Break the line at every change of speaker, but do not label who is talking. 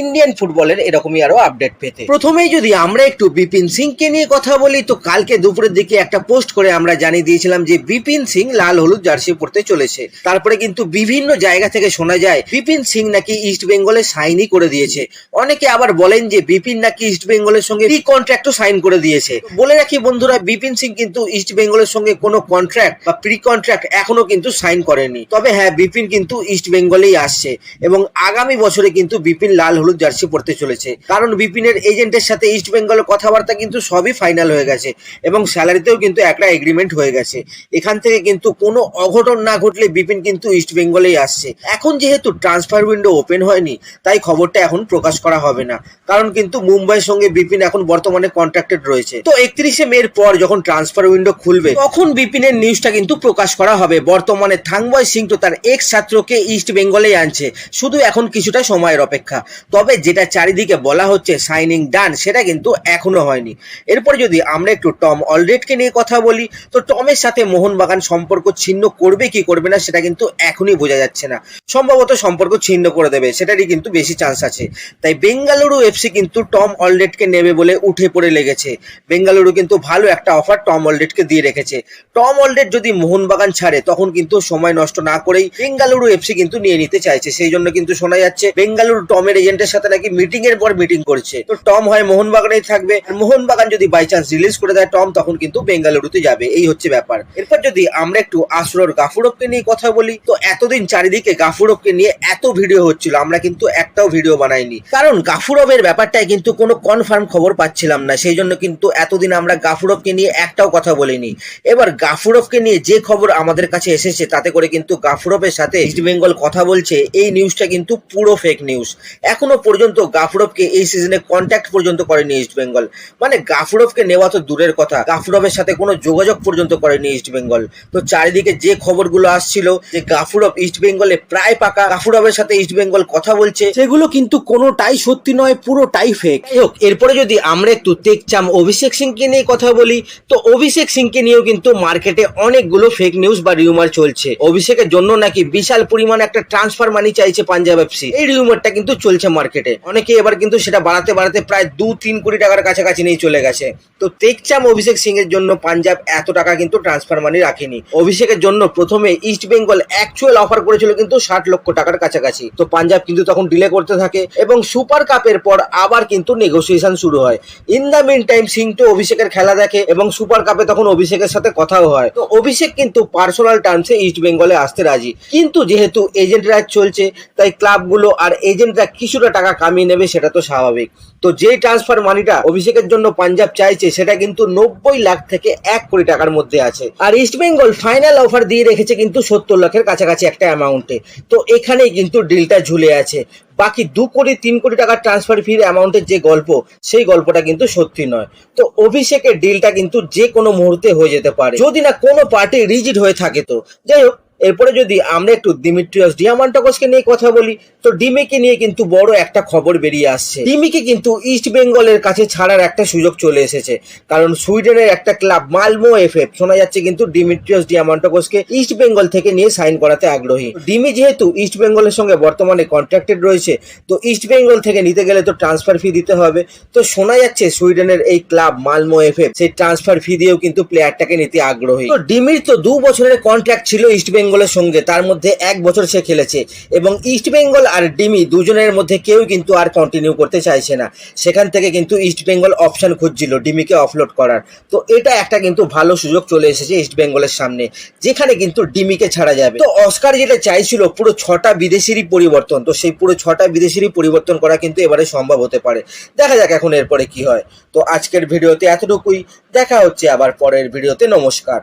Indian ফুটবলের এরকমই আরও আপডেট পেতে। প্রথমেই যদি আমরা একটু বিপিন সিংকে নিয়ে কথা বলি, তো কালকে দুপুরের দিকে একটা পোস্ট করে আমরা জানিয়ে দিয়েছিলাম যে বিপিন সিং লাল হলুদ জার্সি পড়তে চলেছে। তারপরে কিন্তু বিভিন্ন জায়গা থেকে শোনা যায়, বিপিন সিং নাকি ইস্ট বেঙ্গলে সাইনই করে দিয়েছে। অনেকে আবার বলেন যে বিপিন নাকি ইস্ট বেঙ্গলের সঙ্গে প্রি কন্ট্রাক্টও সাইন করে দিয়েছে। বলে রাখি বন্ধুরা, বিপিন সিং কিন্তু ইস্ট বেঙ্গলের সঙ্গে কোনো কন্ট্রাক্ট বা প্রি কন্ট্রাক্ট এখনও কিন্তু সাইন করেনি। তবে হ্যাঁ বিপিন কিন্তু ইস্ট বেঙ্গলেই আসছে এবং আগামী বছরে কিন্তু বিপিন লাল হলুদ জার্সি পরতে চলেছে। কারণ বিপিনের এজেন্টের সাথে ইস্ট বেঙ্গলের কথাবার্তা কিন্তু সবই ফাইনাল হয়ে গেছে এবং স্যালারিতেও কিন্তু একটা এগ্রিমেন্ট হয়ে গেছে। এখান থেকে কিন্তু কোনো অঘটন না ঘটলে বিপিন কিন্তু ইস্ট বেঙ্গলেই আসছে। এখন যেহেতু ট্রান্সফার উইন্ডো ওপেন হয়নি, তাই খবরটা এখন প্রকাশ করা হবে না। কারণ কিন্তু মুম্বাইয়ের সঙ্গে বিপিন এখন বর্তমানে কন্ট্রাক্টেড রয়েছে। তো একত্রিশে মের পর যখন ট্রান্সফার উইন্ডো খুলবে, তখন বিপিনের নিউজটা কিন্তু প্রকাশ করা হবে। বর্তমানে থাংবয় সিং তো তার এক্স ছাত্রকে ইস্ট বেঙ্গলেই আনছে। শুধু এখন কিছুটা সময়ের অপেক্ষা। তবে যেটা চারিদিকে বলা হচ্ছে সাইনিং ডান সেটা কিন্তু এখনও হয়নি। এরপর যদি আমরা একটু টম অলরেডকে নিয়ে কথা বলি, তো টমের সাথে মোহনবাগান সম্পর্ক ছিন্ন করবে কি করবে না, সেটা কিন্তু এখনই বোঝা যাচ্ছে না। সম্ভবত সম্পর্ক ছিন্ন করে দেবে, সেটারই কিন্তু বেশি চান্স আছে। তাই বেঙ্গালুরু এফসি কিন্তু টম অলরেডকে নেবে বলে উঠে পড়ে লেগেছে। বেঙ্গালুরু কিন্তু ভালো একটা অফার টম অলরেডকে দিয়ে রেখেছে। টম অলরেড যদি মোহনবাগান ছাড়ে, তখন কিন্তু সময় নষ্ট না করেই বেঙ্গালুরু এফসি কিন্তু নিয়ে নিতে চাইছে। সেই জন্য কিন্তু শোনা যাচ্ছে, বেঙ্গালুরু টমের এজেন্টের সাথে নাকি মিটিং এর পর মিটিং করছে। তো টম হয় মোহনবাগানেই থাকবে। মোহনবাগান যদি বাই চান্স রিলিজ করে দেয় টম তখন কিন্তু বেঙ্গালুরুতে যাবে। এই হচ্ছে ব্যাপার। এরপর যদি আমরা একটু আসরর গাফুরবকে নিয়ে কথা বলি, তো এতদিন চারিদিকে গাফুরবকে নিয়ে এত ভিডিও হচ্ছিল, আমরা কিন্তু একটাও ভিডিও বানাইনি। কারণ গাফুরবের ব্যাপারটায় কিন্তু কোনো কনফার্ম খবর পাচ্ছিলাম না, সেই জন্য কিন্তু এতদিন আমরা গাফুরবকে নিয়ে একটাও কথা বলিনি। এবার গাফুরবকে নিয়ে যে খবর আমাদের কাছে এসেছে, তাতে করে কিন্তু গাফুরবের সাথে ইস্ট বেঙ্গল কথা বলছে, এই নিউজটা কিন্তু পুরো ফেক নিউজ এখনও পর্যন্ত গাফুরবকে এই সিজনে কন্ট্যাক্ট পর্যন্ত করেনি ইস্ট বেঙ্গল মানে গাফুরবকে নেওয়া তো দূরের কথা গাফুরবের সাথে কোনো যোগাযোগ পর্যন্ত করেনি ইস্ট বেঙ্গল তো চারিদিকে যে খবরগুলো আসছিল যে গাফুরব ইস্ট বেঙ্গলে প্রায় পাকা গাফুরবের সাথে ইস্ট বেঙ্গল কথা বলছে, সেগুলো কিন্তু কোনোটাই সত্যি নয়, পুরোটাই ফেক হোক, এরপরে যদি আমরা একটু তেকচাম অভিষেক সিংকে নিয়ে কথা বলি, তো অভিষেক সিংকে নিয়েও কিন্তু মার্কেটে অনেকগুলো ফেক নিউজ বা রিউমার চলছে। অভিষেকের জন্য নাকি বিশাল পরিমাণে একটা ট্রান্সফার মানি চাইছে পাঞ্জাব এফসি এই রিউমারটা কিন্তু চলছে মার্কেটে অনেকে এবার কিন্তু সেটা বাড়াতে বাড়াতে প্রায় দু, তিন কোটি টাকার কাছাকাছি নিয়ে চলে গেছে। তো তেকচাম অভিষেক সিং এর জন্য পাঞ্জাব এত টাকা কিন্তু ট্রান্সফার মানি রাখেনি। অভিষেকের জন্য প্রথমে ইস্ট বেঙ্গল অ্যাকচুয়াল অফার করেছিল কিন্তু ষাট লক্ষ টাকার কাছাকাছি। তো পাঞ্জাব কিন্তু তখন ডিলে করতে থাকে এবং সুপার কাপের পর আবার কিন্তু নেগোসিয়েশন শুরু হয়। In the mean time Singh তো অভিষেকের খেলা দেখে এবং সুপার কাপে তখন অভিষেকের সাথে কথাও হয়। তো অভিষেক কিন্তু পার্সোনাল টার্মসে ইস্ট বেঙ্গলে আসতে রাজি। কিন্তু যেহেতু এজেন্ট রাজ চলছে, তাই ক্লাবগুলো আর এজেন্টরা কিছুটা টাকা কামিয়ে নেবে সেটা তো স্বাভাবিক। তো যে ট্রান্সফার মানিটা অভিষেকের জন্য পাঞ্জাব চাইছে, সেটা কিন্তু নব্বই লাখ থেকে এক কোটি টাকার মধ্যে আছে। আর ইস্ট বেঙ্গল ফাইনাল অফার দিয়ে রেখেছে কিন্তু সত্তর লাখের কাছাকাছি একটা অ্যামাউন্টে তো এখানেই কিন্তু ডিলটা ঝুলে আছে। বাকি দু কোটি, তিন কোটি টাকার ট্রান্সফার ফির অ্যামাউন্টের যে গল্প, সেই গল্পটা কিন্তু সত্যি নয়। তো অভিষেকের ডিলটা কিন্তু যে কোনো মুহূর্তে হয়ে যেতে পারে। যদি না কোনো পার্টি রিজিড হয়ে থাকে তো। যাই হোক এরপরে যদি আমরা একটু দিমিট্রিয়াস ডিয়ামান্টাকসকে নিয়ে কথা বলি, তো ডিমিকে নিয়ে কিন্তু বড় একটা খবর বেরিয়ে আসছে। ডিমিকে কিন্তু ইস্ট বেঙ্গলের কাছে ছাড়ার একটা সুযোগ চলে এসেছে। কারণ সুইডেনের একটা ক্লাব, মালমো এফএফ, শোনা যাচ্ছে কিন্তু ডিমিট্রিয়াস ডিয়ামান্টাকসকে ইস্ট বেঙ্গল থেকে নিয়ে সাইন করাতে আগ্রহী। ডিমি যেহেতু ইস্ট বেঙ্গলের সঙ্গে বর্তমানে কন্ট্রাক্টেড রয়েছে, তো ইস্ট বেঙ্গল থেকে নিতে গেলে তো ট্রান্সফার ফি দিতে হবে। তো শোনা যাচ্ছে সুইডেনের এই ক্লাব, মালমো এফএফ, সেই ট্রান্সফার ফি দিয়েও কিন্তু প্লেয়ারটাকে নিতে আগ্রহী। তো ডিমির তো দু বছরের কন্ট্রাক্ট ছিল ইস্ট বেঙ্গলের সঙ্গে, তার মধ্যে এক বছর সে খেলেছে। এবং ইস্ট বেঙ্গল আর ডিমি দুজনের মধ্যে কেউ কিন্তু আর কন্টিনিউ করতে চাইছে না। সেখান থেকে কিন্তু ইস্ট বেঙ্গল অপশন খুঁজছিল ডিমিকে অফলোড করার। তো এটা একটা কিন্তু ভালো সুযোগ চলে এসেছে ইস্ট বেঙ্গলের সামনে, যেখানে কিন্তু ডিমিকে ছাড়া যাবে। তো অস্কার যেটা চাইছিল, পুরো ছটা বিদেশিরই পরিবর্তন। তো সেই পুরো ছটা বিদেশিরই পরিবর্তন করা কিন্তু এবারে সম্ভব হতে পারে। দেখা যাক এখন এরপরে কি হয়। তো আজকের ভিডিওতে এতটুকুই। দেখা হচ্ছে আবার পরের ভিডিওতে। নমস্কার।